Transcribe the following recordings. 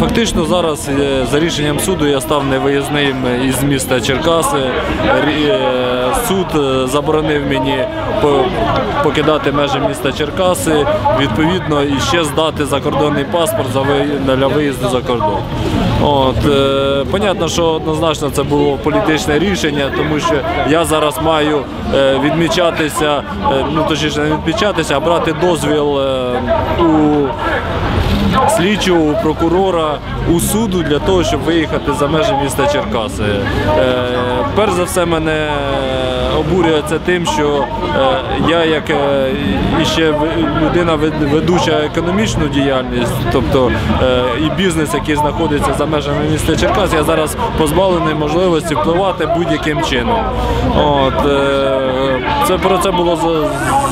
Фактично зараз е, за рішенням суду я став невиїзним із міста Черкаси. Е, Суд е, заборонив мені покидати межі міста Черкаси, відповідно, і ще здати закордонний паспорт для виїзду за кордон. От, понятно, що однозначно це було політичне рішення, тому що я зараз маю відмічатися, ну точніше не відмічатися, а брати дозвіл у слідчого, прокурора, у суду для того, щоб виїхати за межі міста Черкаси. Е, перш за все, мене обурює це тим, що е, я як е, іще людина вед- ведуча економічну діяльність, тобто і бізнес, який знаходиться за межами міста Черкас, я зараз позбавлений можливості впливати будь-яким чином. От, це про це було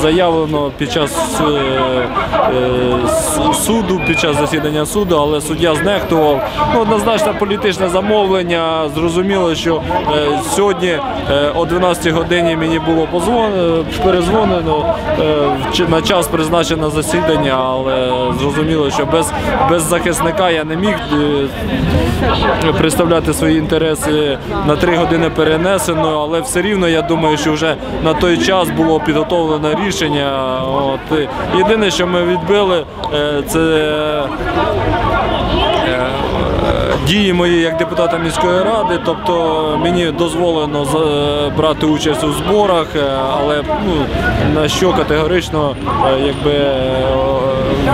заявлено під час е, е, суду, під час засідання суду, але суддя знехтував. Ну, однозначно політичне замовлення. Зрозуміло, що е, сьогодні о 12 годині мені було перезвонено на час призначено засідання, але зрозуміло, що без, без захисника я не міг представляти свої інтереси на три години перенесено, але все рівно я думаю, що вже на той час було підготовлено рішення. От. Єдине, що ми відбили, е, це е, дії мої як депутата міської ради, тобто мені дозволено брати участь у зборах, е, але ну, на що категорично е, якби, е,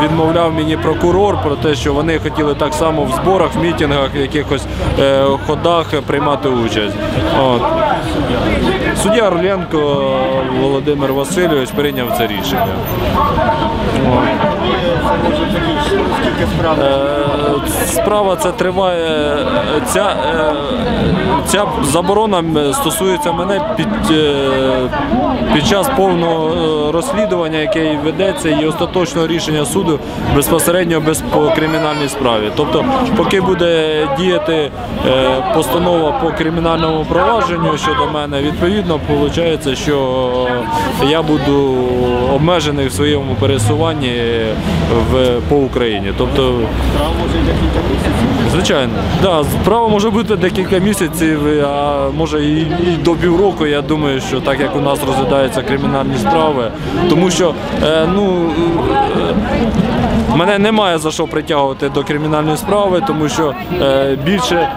відмовляв мені прокурор про те, що вони хотіли так само в зборах, в мітингах, в якихось е, ходах приймати участь. От. Суддя Орленко Володимир Васильович прийняв це рішення. Е, Справа ця триває. е, Ця, е, ця заборона стосується мене під, під час повного розслідування, яке ведеться, і остаточного рішення суду безпосередньо без по кримінальній справі. Тобто, поки буде діяти постанова по кримінальному провадженню щодо мене, відповідно, виходить, що я буду обмежений в своєму пересуванні в, по Україні. Тобто, Справа може декілька місяців. звичайно, да, справа може бути декілька місяців, а може і, і до півроку. Я думаю, що так як у нас розглядаються кримінальні справи, тому що е, ну. е, Мене немає за що притягувати до кримінальної справи, тому що е, більше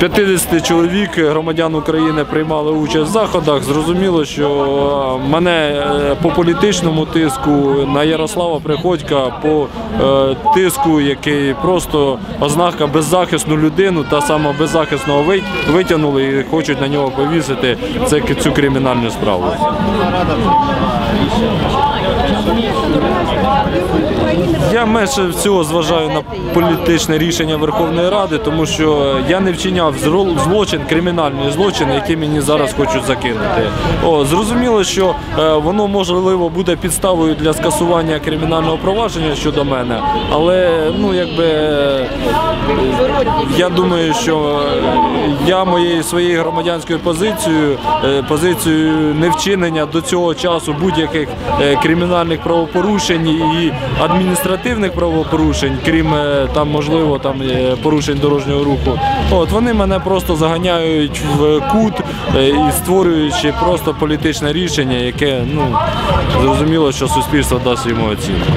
50 чоловік, громадян України, приймали участь в заходах. Зрозуміло, що е, мене е, по політичному тиску на Ярослава Приходька, по тиску, який просто ознака беззахисну людину, та сама беззахисного витягнули і хочуть на нього повісити цю кримінальну справу. Я менше всього зважаю на політичне рішення Верховної Ради, тому що я не вчиняв злочин, кримінальний злочин, який мені зараз хочуть закинути. О, зрозуміло, що е, воно можливо буде підставою для скасування кримінального провадження щодо мене, але ну якби я думаю, що е, я моєю своєю громадянською позицією, е, позицією невчинення до цього часу будь-яких кримінальних правопорушень і адміністративних правопорушень, крім е, там можливо там е, порушень дорожнього руху. От вони мене просто заганяють в кут е, і створюючи просто політичне рішення, яке ну зрозуміло, що суспільство дасть йому оцінку.